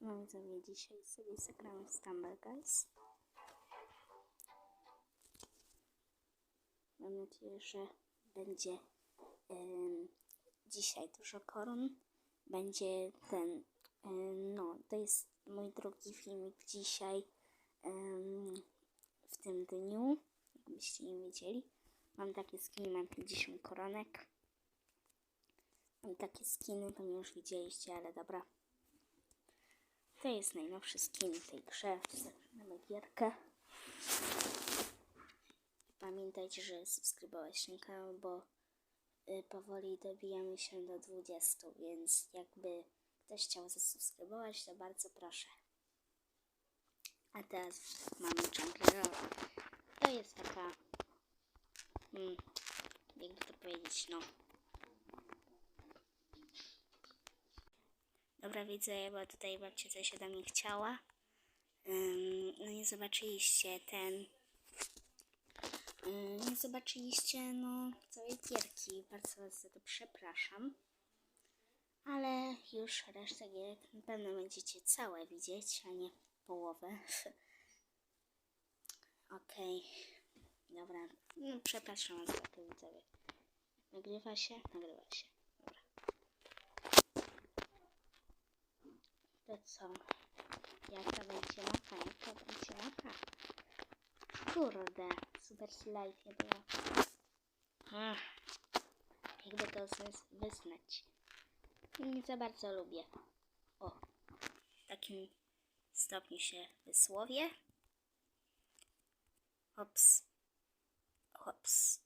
Siema widzowie, dzisiaj sobie zagramy w Stumble Guys. Mam nadzieję, że będzie dzisiaj dużo koron. Będzie ten, no to jest mój drugi filmik dzisiaj w tym dniu, jakbyście nie wiedzieli. Mam takie skiny, mam 50 koronek. Mam takie skiny, to mnie już widzieliście, ale dobra. To jest najnowszy skin tej grze. Zaczynamy gierkę. Pamiętajcie, że subskrybować ten kanał, bo y, powoli dobijamy się do 20, więc jakby ktoś chciał zasubskrybować, to bardzo proszę. A teraz mamy Jungle Roll. To jest taka, hmm, jakby to powiedzieć, no, Dobra, widzę, bo tutaj babcia coś ode mnie chciała. Ym, no nie zobaczyliście ten... Ym, nie zobaczyliście, no, całej gierki. Bardzo was za to przepraszam. Ale już resztę gierek na pewno będziecie całe widzieć, a nie połowę. Okej. Dobra. No, przepraszam was za to, widzowie. Nagrywa się? Nagrywa się. To co? Jaka będzie mapa? Jaka będzie mapa? Kurde, super ci life nie było. Ach, jakby to wyznać. Nie za bardzo lubię. O, w takim stopniu się wysłowię. Hops. Hops.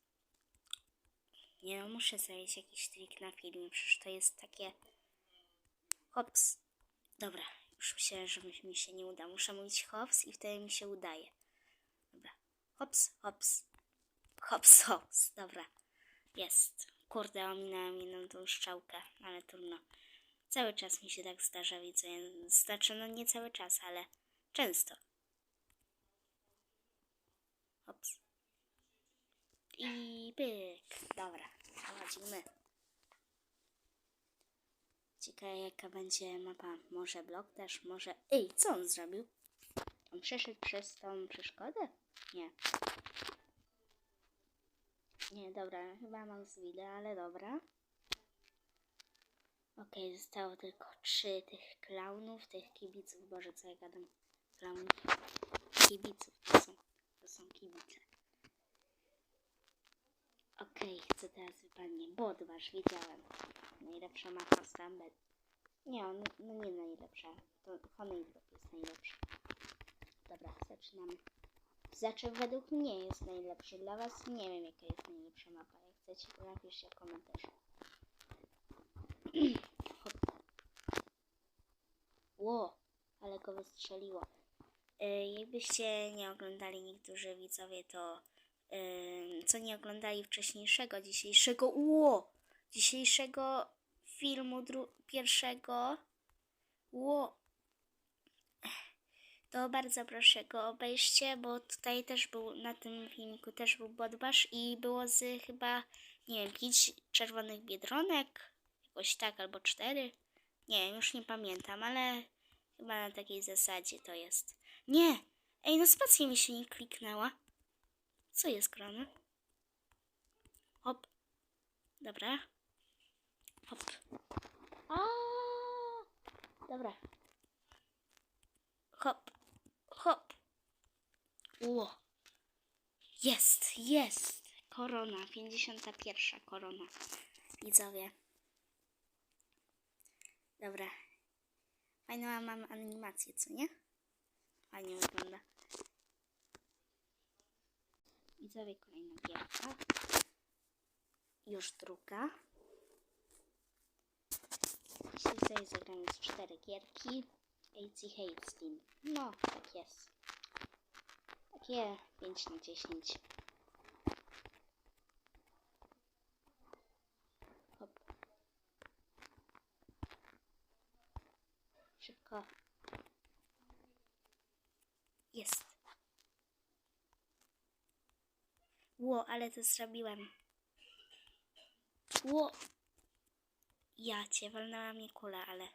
Nie no, muszę zrobić jakiś trik na filmie, przecież to jest takie... Hops. Dobra, już myślę, że mi- się nie uda. Muszę mówić hops i wtedy mi się udaje. Dobra. Hops, hops. Hops, hops. Dobra. Jest. Kurde, ominęłam jedną tą szczałkę, ale trudno. Cały czas mi się tak zdarza, widzę. Znaczy, no nie cały czas, ale często. Hops. I pyk. Dobra, przechodzimy. Ciekawe jaka będzie mapa. Może blok też, może... Ej, co on zrobił? On przeszedł przez tą przeszkodę? Nie. Nie, dobra, chyba mam zwidę, ale dobra. Okej, zostało tylko trzy tych klaunów, tych kibiców. Boże, co ja gadam? Klaunów. Kibiców, to są, to są kibice. Okej, co teraz wypadnie? Bodwasz, wiedziałem. Najlepsza mapa Stumble. Nie, on, no nie najlepsza. To Honeydrop jest najlepsza. Dobra, zaczynamy. Znaczy, według mnie jest najlepszy. Dla was nie wiem, jaka jest najlepsza mapa. Jak chcecie, to napiszcie w komentarzu. Ło, ale go wystrzeliło. Y, jakbyście nie oglądali niektórzy widzowie, to co nie oglądali wcześniejszego, dzisiejszego, ło, dzisiejszego filmu pierwszego, ło, to bardzo proszę go obejrzcie, bo tutaj też był, na tym filmiku też był Bodbasz i było z chyba, nie wiem, pięć czerwonych biedronek, jakoś tak, albo cztery, nie już nie pamiętam, ale chyba na takiej zasadzie to jest. Nie, ej, no spacja mi się nie kliknęła. Co jest grane? Hop. Dobra. Hop. A. Dobra. Hop. Hop. Ło. Jest, jest. Korona. 51 korona. Widzowie. Dobra. Fajną mam animację, co nie? Fajnie wygląda. Widzowie, kolejna gierka. Już druga. Dzisiaj sobie zagramy z cztery gierki. AC Hate Steam. No, tak jest. Takie 5 na 10. Hop. Szybko. Jest. Ło, ale to zrobiłem. Ło. Ja cię, walnęła mnie kula, ale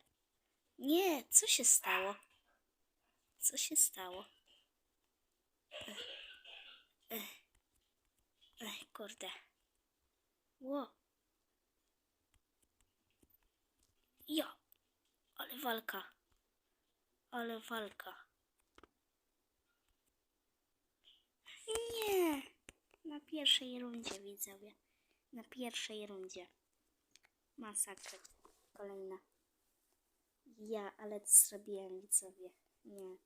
Nie, co się stało? Co się stało? Ech, ech, ech, kurde. Ło. Ja. Ale walka. Ale walka. Nie. Na pierwszej rundzie, widzowie. Na pierwszej rundzie. Masakra. Kolejna. Ja, ale co zrobiłem, widzowie. Nie.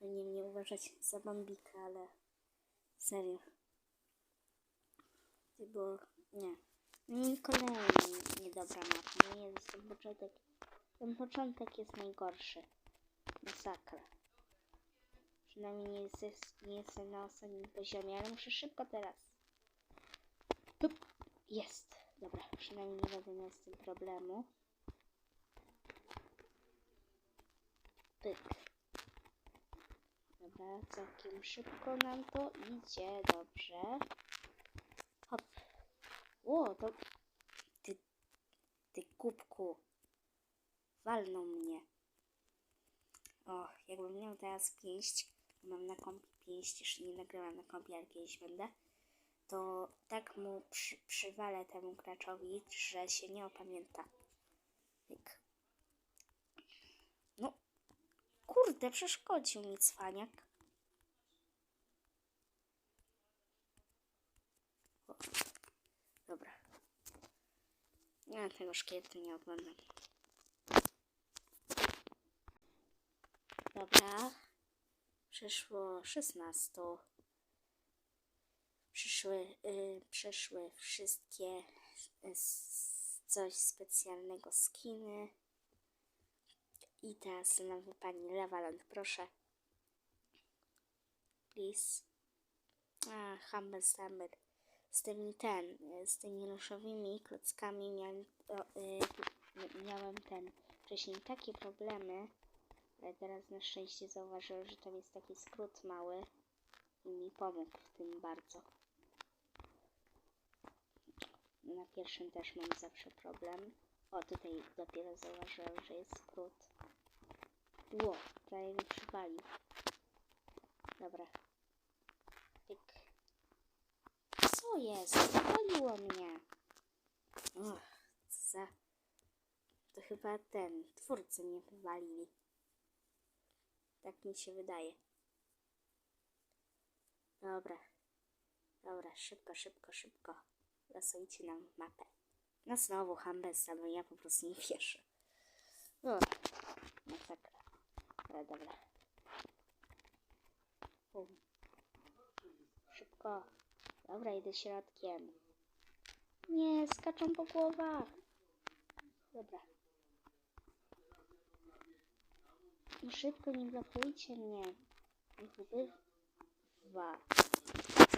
Nie mnie uważać za bambika, ale serio. To było... Nie. No i kolejny niedobra mapa. Nie jest ten początek. Ten początek jest najgorszy. Masakra. Przynajmniej nie, jest, nie jestem na ostatnim poziomie, ale muszę szybko teraz. Tup. Jest. Dobra, przynajmniej nie będę miał z tym problemu. Pyk. Dobra, całkiem szybko nam to idzie. Dobrze. Hop. Ło, to... Ty... Ty kubku. Walną mnie. O, jakbym miał teraz pięść, mam na kompie pięść, jeszcze nie nagrałam na kompie, ale kiedyś będę, to tak mu przy, przywalę temu graczowi, że się nie opamięta. No, kurde, przeszkodził mi cwaniak. O, dobra. Ja tego szkieletu nie oglądam. Dobra. Przyszło 16. Przyszły, y, przyszły wszystkie y, coś specjalnego skiny. I teraz nam wypadnie Lewaland, proszę. Please. A, Humble Summer. Z tymi ten, y, z tymi ruszowymi klockami miałem, o, y, miałem ten, wcześniej takie problemy, ale teraz na szczęście zauważyłem, że tam jest taki skrót mały mi pomógł w tym bardzo. Na pierwszym też mam zawsze problem. O, tutaj dopiero zauważyłem, że jest skrót. Ło, prawie mi przywalił. Dobra. Pyk. Co jest? Przywaliło mnie. Och, za... To chyba ten, twórcy mnie wywalili. Tak mi się wydaje. Dobra. Dobra, szybko, szybko, szybko. Losujcie nam mapę. No znowu Hambesa, bo ja po prostu nie wierzę. O, masakra. Ale dobra. Szybko. Dobra, idę środkiem. Nie, skaczą po głowach. Dobra. No szybko, nie blokujcie mnie. Ubywa.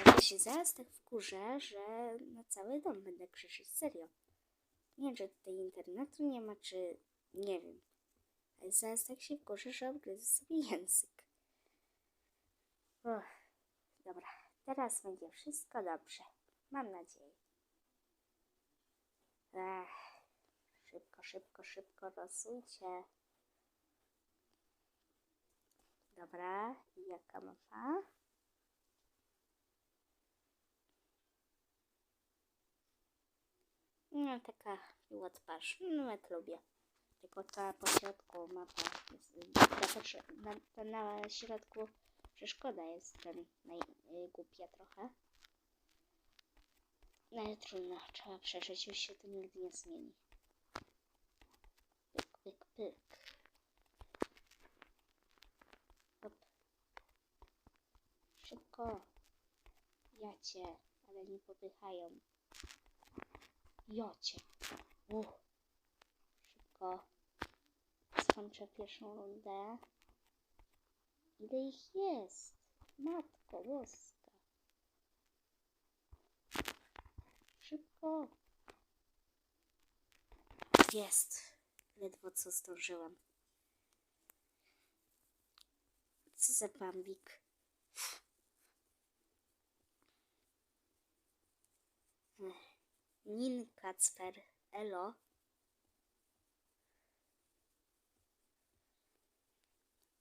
Ja się zaraz tak wkurzę, że na cały dom będę krzyczeć. Serio. Nie wiem, czy tutaj internetu nie ma, czy... Nie wiem. Ale zaraz tak się wkurzę, że obgryzę sobie język. Dobra. Teraz będzie wszystko dobrze. Mam nadzieję. Ech. Szybko, szybko, szybko losujcie. Dobra, jaka mapa? No, taka miła twarz. Nawet lubię. Tylko ta po środku mapa jest, ta, ta na środku przeszkoda jest ten najgłupia trochę. No ale trudno, trzeba przeżyć, już się to nigdy nie zmieni. Pyk, pyk, pyk. Hop. Szybko. Jacie, ale nie popychają. Jocie. Szybko. Skończę pierwszą rundę. Ile ich jest? Matko boska. Szybko. Jest. Ledwo co zdążyłam. Co za bambik. Ech. Nin Kacper Elo.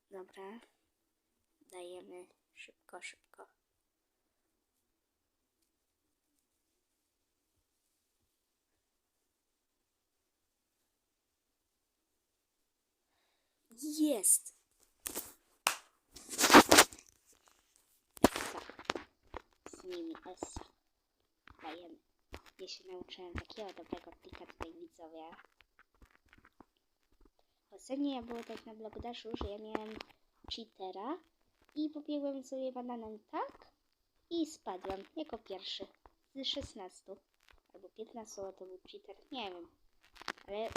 Dobra. Dajemy szybko, szybko. Jest! Essa. Z nimi Essa. Dajemy. Ja się nauczyłem takiego dobrego plika tutaj widzowie. Ostatnio ja było tak na blogdaszu, że ja miałem cheatera i pobiegłem sobie bananem tak i spadłem jako pierwszy z 16 albo 15 to był cheater, nie wiem. Ale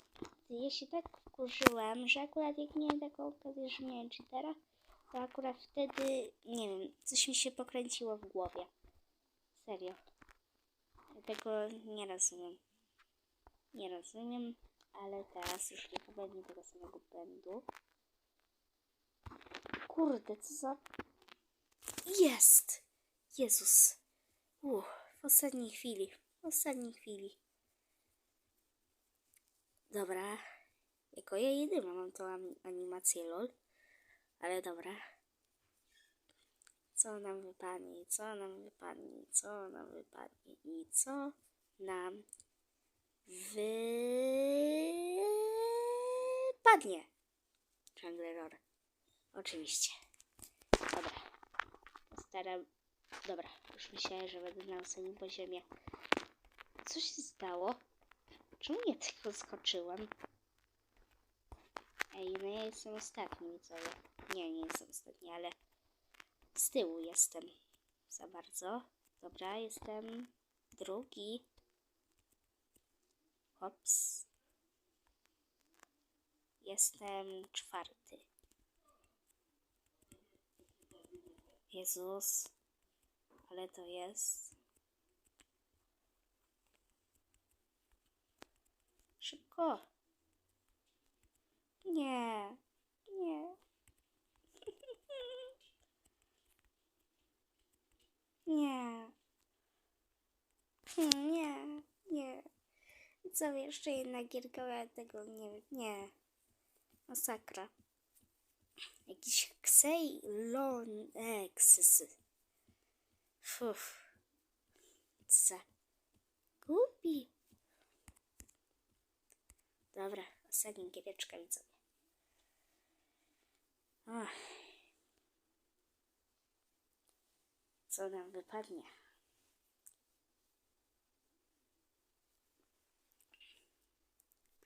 ja się tak wkurzyłem, że akurat jak miałem taką okazję, że miałem cheatera, to akurat wtedy, nie wiem, coś mi się pokręciło w głowie. Serio. Tego nie rozumiem. Nie rozumiem, ale teraz już nie popełnię tego samego błędu. Kurde, co za... Jest! Jezus. Uff, w ostatniej chwili. W ostatniej chwili. Dobra. Jako ja jedyna mam tą animację LOL. Ale dobra. Co nam wypadnie, co nam wypadnie, co nam wypadnie i co nam wypadnie. Jungleror. Oczywiście. Dobra. Postaram... Dobra, już myślałem, że będę na ostatnim poziomie. Co się stało? Czemu nie tylko skoczyłem? Ej, no ja jestem ostatni, widzowie. Nie, nie jestem ostatni, ale z tyłu jestem za bardzo. Dobra, jestem drugi. Hops. Jestem czwarty. Jezus. Ale to jest. Szybko. Nie. Nie. Nie. Hmm, Nie. Nie. Co jeszcze jedna gierka, ja tego nie wiem. Nie. Masakra. Jakiś Xeylon-X. Fuf. Co za głupi. Dobra, ostatnia giereczka widzowie. Ach. Co nam wypadnie?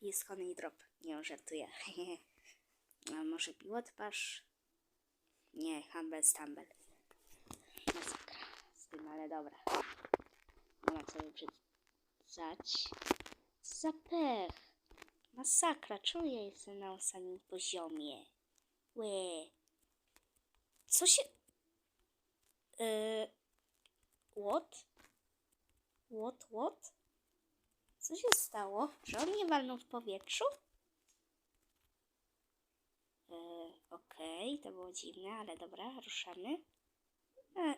Jest Honey Drop. Nie żartuję. A może Biłotparz? Nie, Humble Stumble. Masakra z tym, ale dobra. Nie ma co wybrzydzać. Co za pech. Masakra, czemu ja jestem na ostatnim poziomie? Łe. Co się... Yy... What? What, what? Co się stało? Że on nie walnął w powietrzu? Yy, Okej, to było dziwne, ale dobra, ruszamy. E,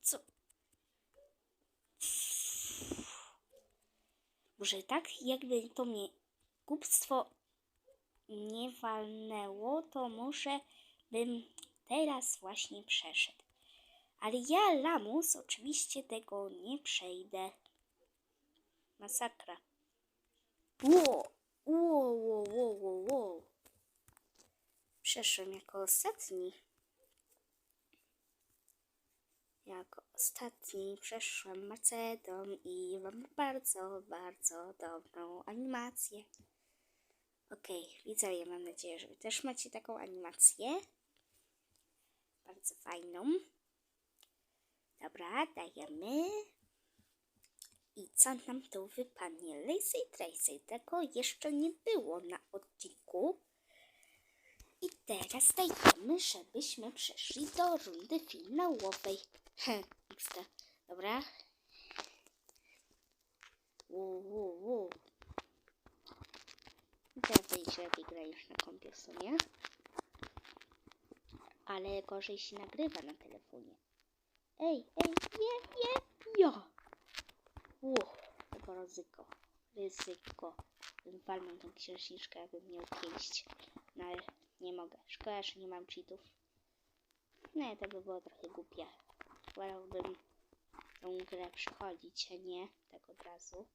co? Może tak, jakby to mnie głupstwo nie walnęło, to może bym teraz właśnie przeszedł. Ale ja, lamus, oczywiście tego nie przejdę. Masakra. Ło, ło, ło, ło, ło, ło. Przeszłem jako ostatni. Jako ostatni przeszłam Macedą i mam bardzo, bardzo dobrą animację. Okej, widzowie, mam nadzieję, że wy też macie taką animację. Bardzo fajną. Dobra, dajemy. I co nam tu wypadnie? Lazy Tracy. Tego jeszcze nie było na odcinku. I teraz dajemy, żebyśmy przeszli do rundy finałowej. Heh. Dobra. Wu, wu, wu. Teraz się lepiej gra na kompie w sumie. Ale gorzej się nagrywa na telefonie. Ej, ej, nie, nie, ja. Uff, to ryzyko. Ryzyko. Walnął tą księżniczkę, jakbym miał pięść. No ale nie mogę. Szkoda, że nie mam cheatów. Nie, to by było trochę głupie. Wolałbym tą grę przechodzić, a nie tak od razu.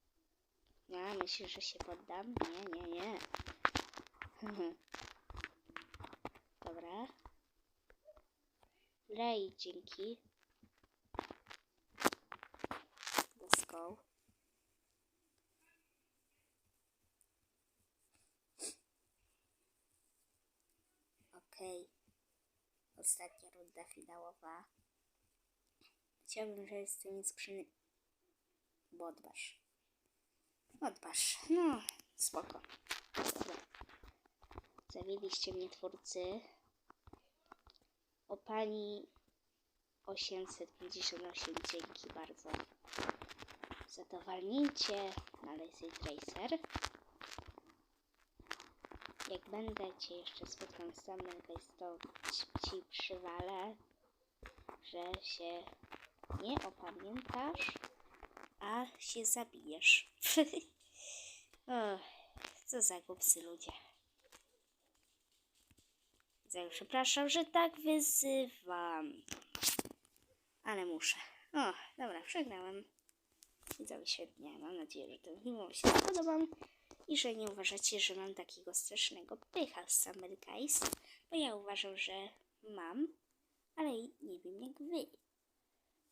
Ja myślę, że się poddam? Nie, nie, nie. Dobra. Lej, dzięki. Go. Okej. Ostatnia runda finałowa. Chciałbym, że jest to skrzyny... Bo odbasz. Odbasz. No, spoko. Zawiedliście mnie twórcy. O pani 858 dzięki bardzo za to walnięcie na Lazy Tracer. Jak będę cię jeszcze spotkam z samym to ci, przywalę, że się nie opamiętasz, a się zabijesz. o, co za głupcy ludzie. Za- Przepraszam, że tak wyzywam. Ale muszę. O, dobra, przegrałem. Widzowie świetnie. Mam nadzieję, że ten film się spodobał i że nie uważacie, że mam takiego strasznego pycha z Summer Guys, bo ja uważam, że mam, ale nie wiem jak wy.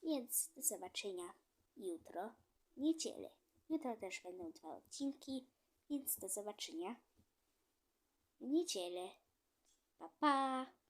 Więc do zobaczenia jutro, niedzielę. Jutro też będą dwa odcinki, więc do zobaczenia w niedzielę. Pa, pa!